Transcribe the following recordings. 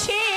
সে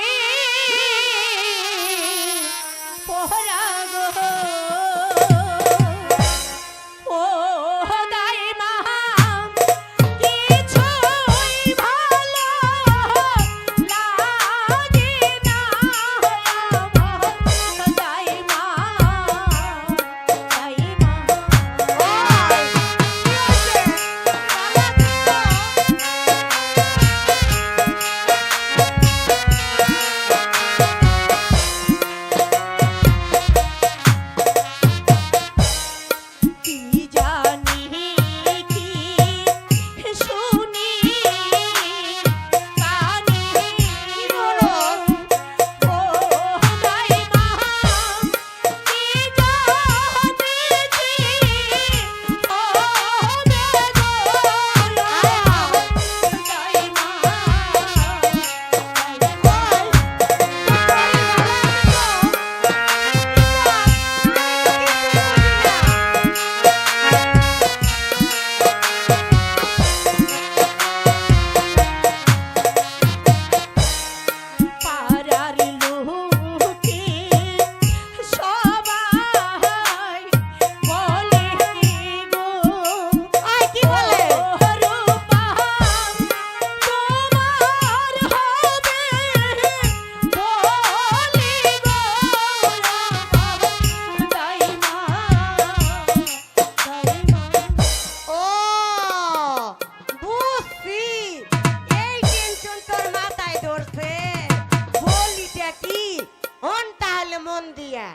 মন দিয়া।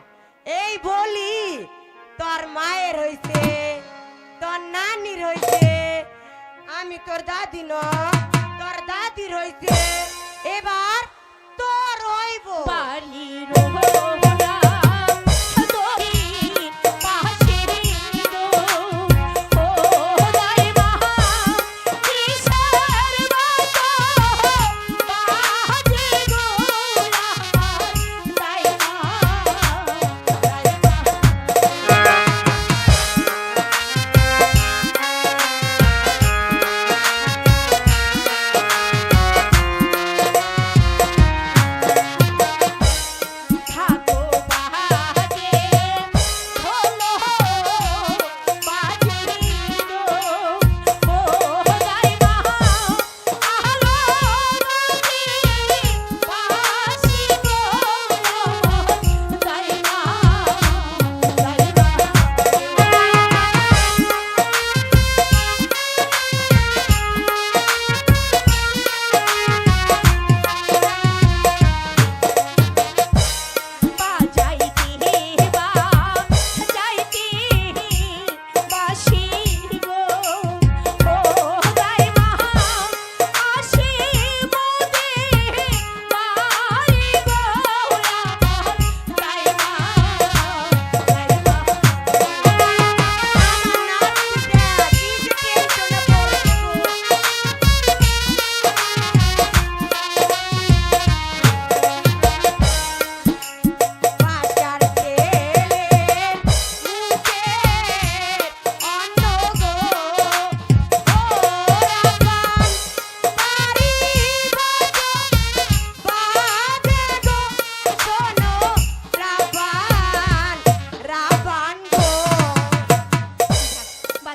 এই বলি, তোর মায়ের হইছে, তোর নানির হইছে, আমি তোর দাদি ন তোর দাদির হইছে। এবার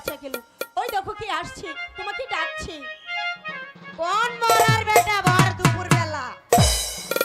বাঁচা গেল। ওই দেখো কি আসছে তোমাকে ডাকছে। কোন মরার বেটা ভর দুপুর বেলা